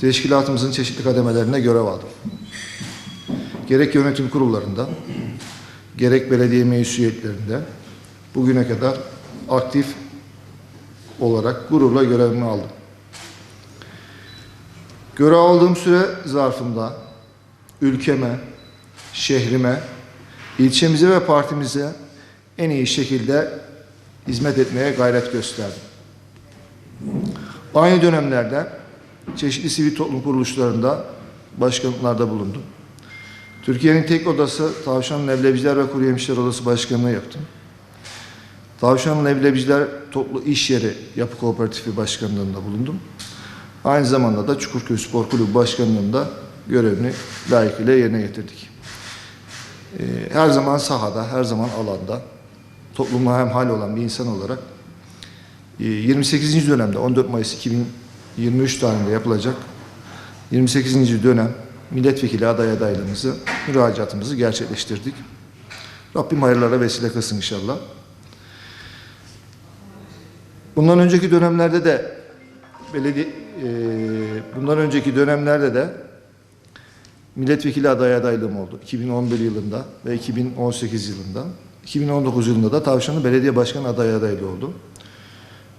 teşkilatımızın çeşitli kademelerinde görev aldım. Gerek yönetim kurullarında, gerek belediye meclisiyetlerinde bugüne kadar aktif olarak gururla görevimi aldım. Görev aldığım süre zarfında ülkeme, şehrime, ilçemize ve partimize en iyi şekilde hizmet etmeye gayret gösterdim. Aynı dönemlerde çeşitli sivil toplum kuruluşlarında başkanlıklarda bulundum. Türkiye'nin tek odası Tavşan Leblebiciler ve Kuru Odası Başkanlığı yaptım. Tavşan Leblebiciler Toplu İş Yeri Yapı Kooperatifi Başkanlığında bulundum. Aynı zamanda da Çukurköy Spor Kulübü Başkanlığında görevini layıkıyla yerine getirdik. Ee, Her zaman sahada, her zaman alanda, toplumla hemhal olan bir insan olarak e, 28. dönemde 14 Mayıs 2023 tarihinde yapılacak 28. dönem milletvekili aday adaylığımızı, müracaatımızı gerçekleştirdik. Rabbim hayırlara vesile kılsın inşallah. Bundan önceki dönemlerde de belediye e, bundan önceki dönemlerde de milletvekili aday adaylığım oldu. 2011 yılında ve 2018 yılında. 2019 yılında da Tavşanlı Belediye Başkanı aday adaylığı oldu.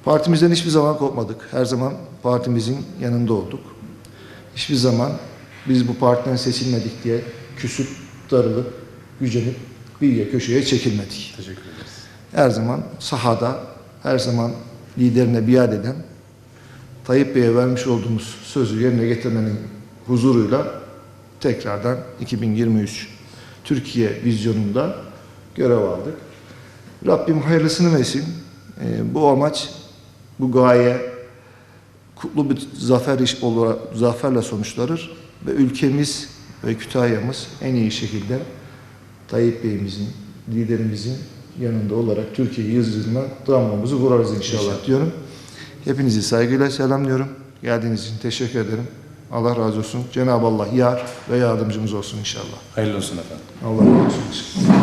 Partimizden hiçbir zaman kopmadık. Her zaman partimizin yanında olduk. Hiçbir zaman biz bu partiden seçilmedik diye küsüp, darılıp, gücenip bir köşeye çekilmedik. Teşekkür ederiz. Her zaman sahada, her zaman liderine biat eden, Tayyip Bey'e vermiş olduğumuz sözü yerine getirmenin huzuruyla tekrardan 2023 Türkiye vizyonunda görev aldık. Rabbim hayırlısını versin. Ee, bu amaç, bu gaye kutlu bir zafer iş olarak zaferle sonuçlanır ve ülkemiz ve Kütahya'mız en iyi şekilde Tayyip Bey'imizin, liderimizin yanında olarak Türkiye yüzyılına damgamızı vurarız inşallah diyorum. Hepinizi saygıyla selamlıyorum. Geldiğiniz için teşekkür ederim. Allah razı olsun. Cenab-ı Allah yar ve yardımcımız olsun inşallah. Hayırlı olsun efendim. Allah razı olsun.